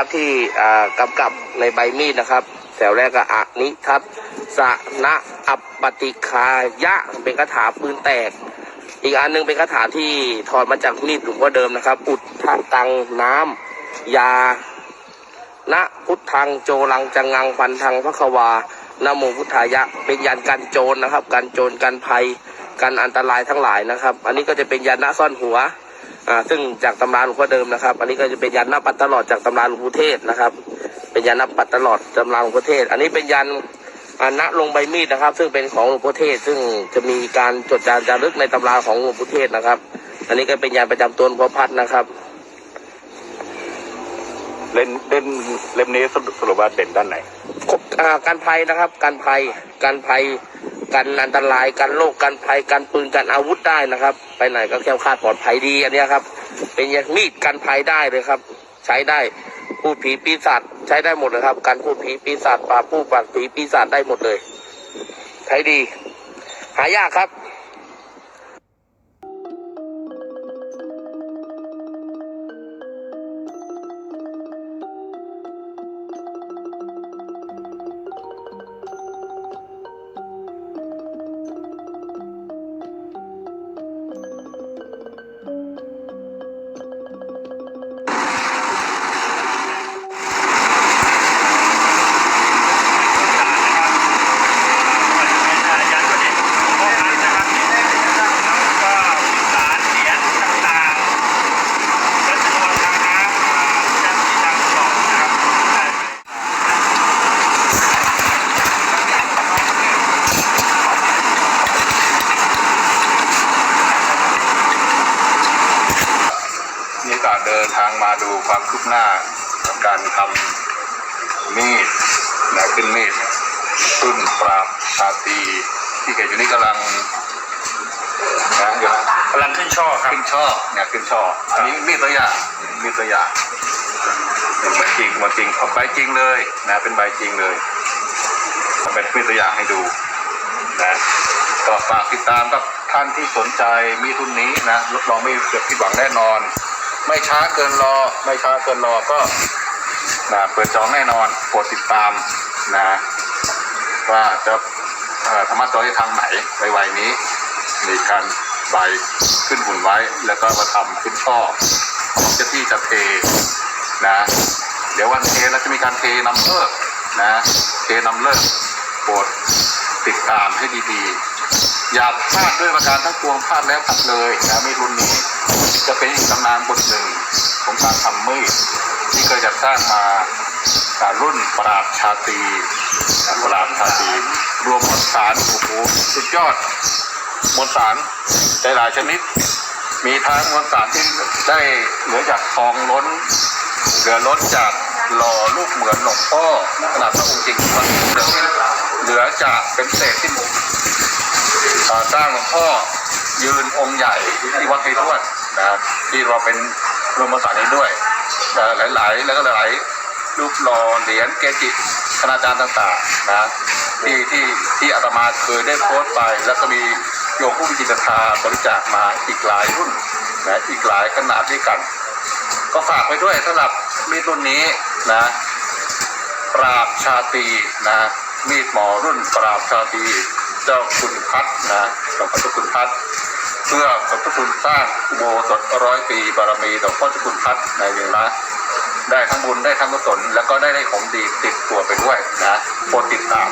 นะครับที่กำกับในใบมีดนะครับแถวแรกก็อะนิทัศสนะอัปปติคายะเป็นคาถาปืนแตก อีกอันหนึงเป็นคาถาที่ถอดมาจากมีดหลวงพ่อเดิมนะครับ อุดทางตังน้ำยานะพุทธังโจรังจังงังพันธังพระควานโมพุทธายะ เป็นยันกันโจรนะครับ กันโจรกันภัย กันอันตรายทั้งหลายนะครับ อันนี้ก็จะเป็นยันนะซ่อนหัว อ่าซึ่งจากตำราหลวงพ่อเดิมนะครับ อันนี้ก็จะเป็นยันนะปัดตลอดจากตำราหลวงปู่เทศนะครับ เป็นยันนะปัดตลอดตำราหลวงพ่อเทศ อันนี้เป็นยันอานะลงใบมีดนะครับ ซึ่งเป็นของหลวงพ่อเทศ ซึ่งจะมีการจดจารึกจารึกในตำราของหลวงปู่เทศนะครับ อันนี้ก็เป็นยันประจำตัวหลวงพ่อพัดนะครับ เล่นเล่นเล่มนี้สรุปสรุปว่าเด่นด้านไหน อ่าการภัยนะครับ การภัยการภัย กันอันตรายกันโรคกันภัยกันปืนกันอาวุธได้นะครับ ไปไหนก็แค้วคาดปลอดภัยดีอันนี้ครับ เป็นอย่างมีดกันภัยได้เลยครับ ใช้ได้พูดผีปีศาจใช้ได้หมดเลยครับ การพูดผีปีศาจปราบผู้ปราบผีปีศาจได้หมดเลย ใช้ดี หายากครับ เดินทางมาดูความคืบหน้าของการทำมีดนะขึ้นมีดรุ่นปราบชาตีที่เกดอยู่นี่กำลังนะเดี๋ยวนะกำลังขึ้นช่อครับ ขึ้นช่อเนี่ยขึ้นช่ออันนี้มีดตัวอย่างมีดตัวอย่างเหมือนจริงเหมือนจริงเขาใบจริงเลยนะเป็นใบจริงเลยเป็นมีดตัวอย่างให้ดูนะก็ฝากติดตามกับท่านที่สนใจมีทุนนี้นะรับรองไม่เกิดผิดหวังแน่นอน ไม่ช้าเกินรอ ไม่ช้าเกินรอก็นะเปิดจองแน่นอนโปรดติดตามนะว่าจะธรรมะจอยทางไหนไวๆนี้มีการใบขึ้นหุ่นไว้ แล้วก็มาทำขึ้นช่อของเจ้าที่จะเทนะ เดี๋ยววันเทเราจะมีการเทนำเลิกนะ เทนำเลิกโปรดติดตามให้ดีๆ อย่าพลาดด้วยประการทั้งปวงพลาดแล้วพลาดเลยนะมีรุ่นนี้จะเป็นอีกตำนานบทหนึ่งของการทำมีดที่เคยจัดสร้างมาจากรุ่นปราบชาตรีปราบชาตีรวมมวลสารโอ้โหสุดยอดมวลสารหลายชนิด มีทั้งมวลสารที่ได้เหลือจากทองล้นเหลือล้นจากหล่อรูปเหมือนหลวงพ่อขนาดพระองค์จริงเหลือเหลือจากเป็นเศษที่อ่า สร้างหลวงพ่อยืนองค์ใหญ่ที่วัดไทยทวดนะที่เราเป็นรวมมวลสารนี้ด้วยแต่หลาย ๆ แล้วก็หลายๆรูปหล่อเหรียญเกจิคณาจารย์ต่างๆนะที่ที่ที่อาตมาเคยได้โพสต์ไป แล้วก็มีโยมผู้มีจิตศรัทธาบริจาคมาอีกหลายรุ่นนะอีกหลายขนาดด้วยกัน ก็ฝากไว้ด้วยสำหรับมีดรุ่นนี้นะปราบชาตรีนะมีดหมอรุ่นปราบชาตรี จ้าคุณพัฒน์นะหลวงพ่อเจ้าคุณพัฒน์เพื่อสมทบทุนสร้างอุโบสถร้อยปีบารมีหลวงพ่อเจ้าคุณพัฒน์ในเวลาได้ทั้งบุญได้ทั้งกุศลแล้วก็ได้ได้ของดีติดตัวไปด้วยนะโปรดติดตาม